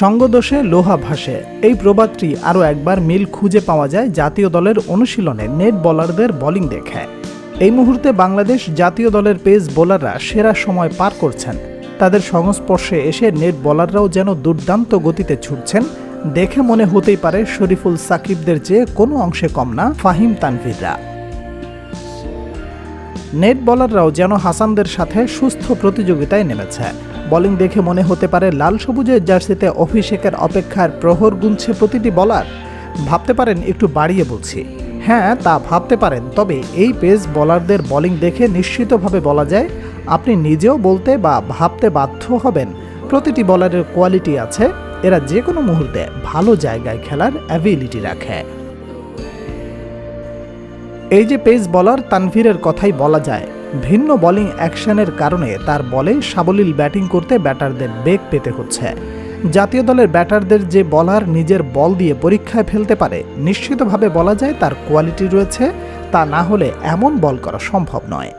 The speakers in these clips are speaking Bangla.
সঙ্গদোষে লোহা ভাসে। এই প্রবাদটি আরও একবার মিল খুঁজে পাওয়া যায় জাতীয় দলের অনুশীলনে নেট বোলারদের বোলিং দেখে। এই মুহূর্তে বাংলাদেশ জাতীয় দলের পেস বোলাররা সেরা সময় পার করছেন। তাদের সংস্পর্শে এসে নেট বোলাররাও যেন দুর্দান্ত গতিতে ছুটছেন। দেখে মনে হতেই পারে শরীফুল সাকিবদের চেয়ে কোনো অংশে কম না ফাহিম তানভীররা। নেট বলাররাও যেন হাসানদের সাথে সুস্থ প্রতিযোগিতায় নেমেছে। বোলিং দেখে মনে হতে পারে লাল সবুজের জার্সিতে অভিষেকের অপেক্ষার প্রহর গুনছে প্রতিটি বলার। ভাবতে পারেন, একটু বাড়িয়ে বলছি। হ্যাঁ তা ভাবতে পারেন, তবে এই পেস বলারদের বোলিং দেখে নিশ্চিতভাবে বলা যায়, আপনি নিজেও বলতে বা ভাবতে বাধ্য হবেন। প্রতিটি বলারের কোয়ালিটি আছে, এরা যে কোনো মুহূর্তে ভালো জায়গায় খেলার অ্যাবিলিটি রাখে। এই যে পেস বলার তানভীরের কথাই বলা যায় ভিন্ন বোলিং অ্যাকশনের কারণে তার বলে সাবলীল ব্যাটিং করতে ব্যাটারদের বেগ পেতে হচ্ছে। জাতীয় দলের ব্যাটারদের যে বলার নিজের বল দিয়ে পরীক্ষায় ফেলতে পারে, নিশ্চিতভাবে বলা যায় তার কোয়ালিটি রয়েছে, তা না হলে এমন বল করা সম্ভব নয়।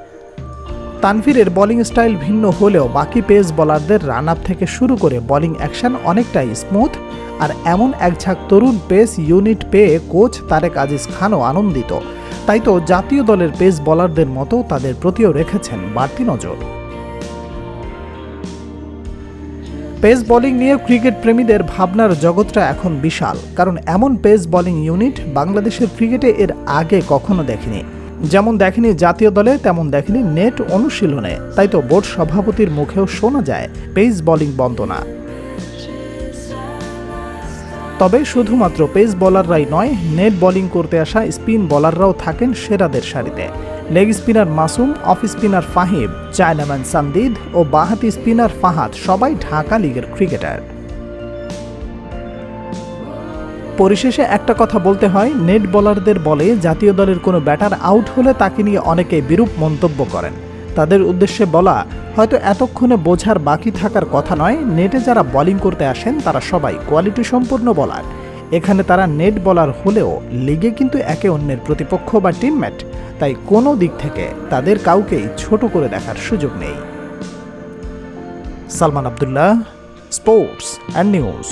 তানভীরের বোলিং স্টাইল ভিন্ন হলেও বাকি পেস বোলারদের রান আপ থেকে শুরু করে বোলিং অ্যাকশন অনেকটাই স্মুথ আর এমন এক ঝাঁক তরুণ পেস ইউনিট পেয়ে কোচ তারেক আজিজ খানও আনন্দিত। তাই তো জাতীয় দলের পেস বোলারদের মতো তাদের প্রতিও রেখেছেন বাড়তি নজর। পেস বোলিং নিয়ে ক্রিকেট প্রেমীদের ভাবনার জগৎটা এখন বিশাল, কারণ এমন পেস বোলিং ইউনিট বাংলাদেশের ক্রিকেটে এর আগে কখনো দেখেনি। যেমন দেখেনি জাতীয় দলে, তেমন দেখেনি নেট অনুশীলনে। তাই তো বোর্ড সভাপতির মুখেও শোনা যায়, পেস বোলিং বন্দনা। তবে শুধুমাত্র পেস বোলাররাই নয়, নেট বোলিং করতে আসা স্পিন বোলাররাও থাকেন সেরাদের সারিতে। Leg spinner Masum, off spinner Fahim, chinaman Sandid ও বাহাতি স্পিনার ফাহাদ সবাই ঢাকা লিগের ক্রিকেটার। পরিশেষে একটা কথা বলতে হয়, নেট বোলারদের বলে জাতীয় দলের কোনো ব্যাটার আউট হলে তাকে নিয়ে অনেকে বিরূপ মন্তব্য করেন। তাদের উদ্দেশ্যে বলা, হয়তো এতক্ষণে বোঝার বাকি থাকার কথা নয়, নেটে যারা বোলিং করতে আসেন, তারা সবাই কোয়ালিটি সম্পূর্ণ বলার এখানে তারা নেট বলার হলেও লিগে কিন্তু একে অন্যের প্রতিপক্ষ বা টিমমেট তাই কোনো দিক থেকে তাদের কাউকেই ছোট করে দেখার সুযোগ নেই। Salman Abdullah sports and news